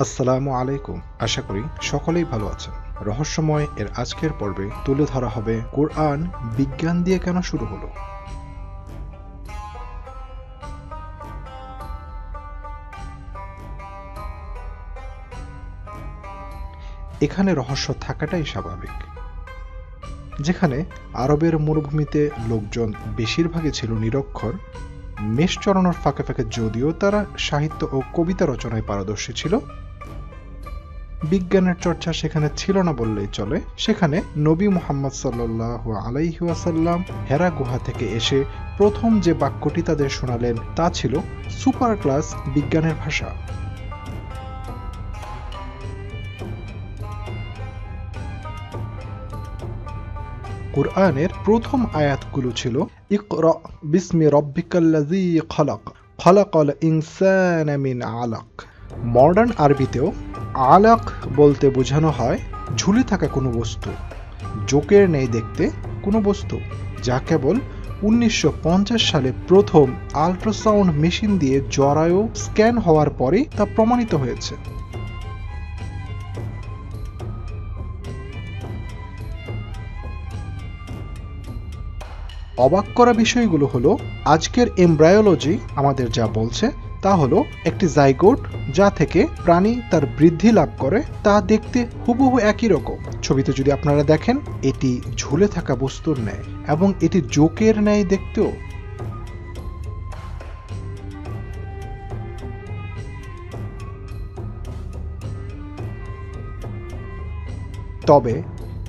আসসালামু আলাইকুম। আশা করি সকলেই ভালো আছেন। রহস্যময় এর আজকের পর্বে তুলে ধরা হবে কোরআন বিজ্ঞান দিয়ে কেন শুরু হলো? এখানে রহস্য থাকাটাই স্বাভাবিক। যেখানে আরবের মরুভূমিতে লোকজন বেশিরভাগই ছিল নিরক্ষর মেষ চড়ানোর ফাঁকে ফাঁকে যদিও তারা সাহিত্য ও কবিতা রচনায় পারদর্শী ছিল বিজ্ঞানের চর্চা সেখানে ছিল না বললেই চলে। সেখানে নবী মোহাম্মদ সাল্লাহ আলাইহাসাল্লাম হেরা গুহা থেকে এসে প্রথম যে বাক্যটি তাদের শোনালেন তা ছিল সুপার ক্লাস বিজ্ঞানের ভাষা। কুরআনের প্রথম আয়াতগুলো ছিল, ইকরা বিসমি রব্বিকাল্লাযী খলাক, খলাকাল ইনসানা মিন আলাক। মডার্ন আরবিতেও আলাক বলতে বোঝানো হয়, ঝুলে থাকা কোনো বস্তু। জোকের নেই দেখতে কোনো বস্তু, যা কেবল উনিশশো পঞ্চাশ সালে প্রথম আল্ট্রাসাউন্ড মেশিন দিয়ে জরায়ু স্ক্যান হওয়ার পরেই তা প্রমাণিত হয়েছে। অবাক করা বিষয়গুলো হলো, আজকের এমব্রায়োলজি আমাদের যা বলছে তা হলো একটি জাইগোট যা থেকে প্রাণী তার বৃদ্ধি লাভ করে তা দেখতে হুবহু একই রকম। ছবিতে যদি আপনারা দেখেন, এটি ঝুলে থাকা বস্তুর ন্যায় এবং এটি জোকের ন্যায় দেখতেও। তবে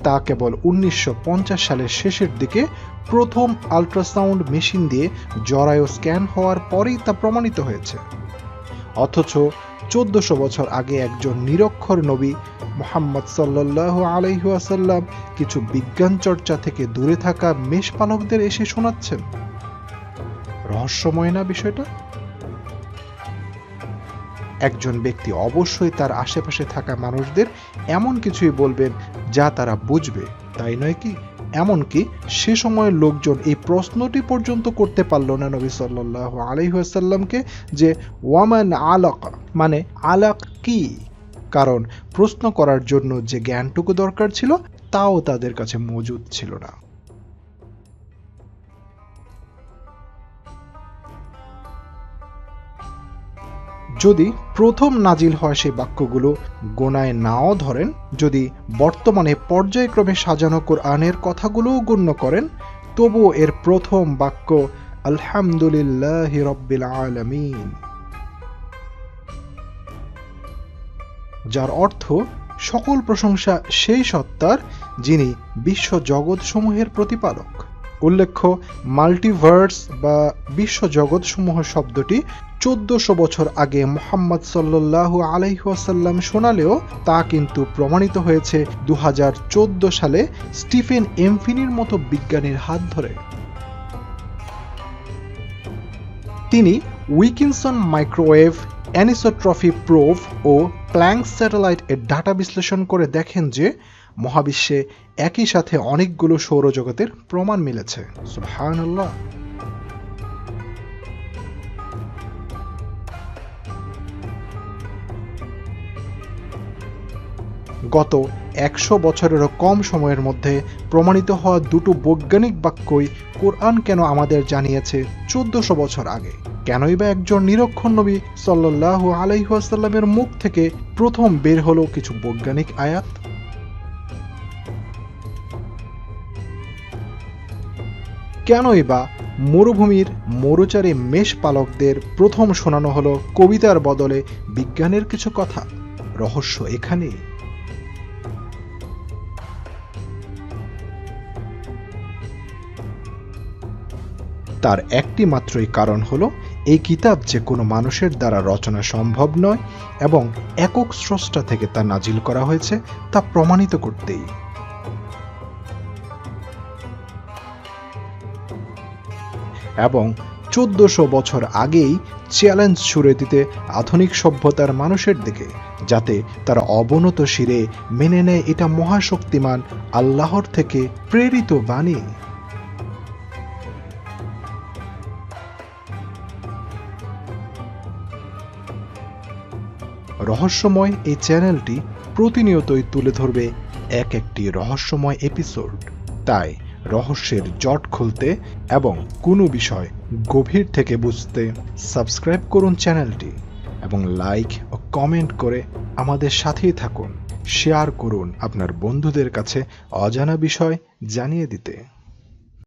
তা কেবল উনিশশো পঞ্চাশ সালের শেষের দিকে প্রথম আল্ট্রাসাউন্ড মেশিন দিয়ে জরায়ু স্ক্যান হওয়ার পরেই তা প্রমাণিত হয়েছে। অথচ চোদ্দশো বছর আগে একজন নিরক্ষর নবী মোহাম্মদ সাল্লাহ আলাইহাসাল্লাম কিছু বিজ্ঞান চর্চা থেকে দূরে থাকা মেষপালকদের এসে শোনাচ্ছেন। রহস্যময় না বিষয়টা? একজন ব্যক্তি অবশ্যই তার আশেপাশে থাকা মানুষদের এমন কিছুই বলবেন যা তারা বুঝবে, তাই নয় কি? এমনকি সে সময়ের লোকজন এই প্রশ্নটি পর্যন্ত করতে পারল না নবী সাল্লাহ আলহিহাসাল্লামকে যে, ওয়ামান আলাক? মানে আলাক কি? কারণ প্রশ্ন করার জন্য যে জ্ঞানটুকু দরকার ছিল, তাও তাদের কাছে মজুদ ছিল না। যদি প্রথম নাজিল হয় সেই বাক্যগুলো, গোনায় নাও ধরেন, যদি বর্তমানে পর্যায়ক্রমে সাজানো কোরআনের কথাগুলোও গণ্য করেন, তবুও এর প্রথম বাক্য, আলহামদুলিল্লাহ রব্বিল আলমিন। যার অর্থ, সকল প্রশংসা সেই সত্তার, যিনি বিশ্ব জগৎসমূহের প্রতিপালক। উল্লেখ্য, মাল্টিভার্স বা বিশ্ব জগৎসমূহ শব্দটি চোদ্দশো বছর আগে মোহাম্মদ সাল্লাহ আলাইহাসাল্লাম শোনালেও তা কিন্তু প্রমাণিত হয়েছে দু হাজার চোদ্দ সালে স্টিফেন এমফিনির মতো বিজ্ঞানীর হাত ধরে। তিনি উইকিনসন মাইক্রোওয়েভ, অ্যানিসোট্রফি প্রোভ ও প্ল্যাঙ্ক স্যাটেলাইট এর ডাটা বিশ্লেষণ করে দেখেন যে মহাবিশ্বে একই সাথে অনেকগুলো সৌরজগতের প্রমাণ মিলেছে। সুবহানাল্লাহ। গত একশো বছরেরও কম সময়ের মধ্যে প্রমাণিত হওয়া দুটো বৈজ্ঞানিক বাক্যই কোরআন কেন আমাদের জানিয়েছে চোদ্দশো বছর আগে? কেনই বা একজন নিরক্ষর নবী সাল্লাহ আলাইহাসাল্লামের মুখ থেকে প্রথম বের হলো কিছু বৈজ্ঞানিক আয়াত? কেনই বা মরুভূমির মরুচারী মেষ পালকদের প্রথম শোনানো হলো কবিতার বদলে বিজ্ঞানের কিছু কথা? রহস্য এখানেই। তার একটি মাত্রই কারণ হলো, এই কিতাব যে কোনো মানুষের দ্বারা রচনা সম্ভব নয় এবং একক স্রষ্টা থেকে তা নাজিল করা হয়েছে তা প্রমাণিত করতেই। এবং চোদ্দশো বছর আগেই চ্যালেঞ্জ ছুড়ে দিতে আধুনিক সভ্যতার মানুষের দিকে, যাতে তারা অবনত শিরে মেনে নেয় এটা মহাশক্তিমান আল্লাহর থেকে প্রেরিত বাণী। রহস্যময় এই চ্যানেলটি প্রতিনিয়তই তুলে ধরবে এক একটি রহস্যময় এপিসোড। তাই রহস্যের জট খুলতে এবং কোনো বিষয় গভীর থেকে বুঝতে সাবস্ক্রাইব করুন চ্যানেলটি এবং লাইক ও কমেন্ট করে আমাদের সাথেই থাকুন। শেয়ার করুন আপনার বন্ধুদের কাছে অজানা বিষয় জানিয়ে দিতে।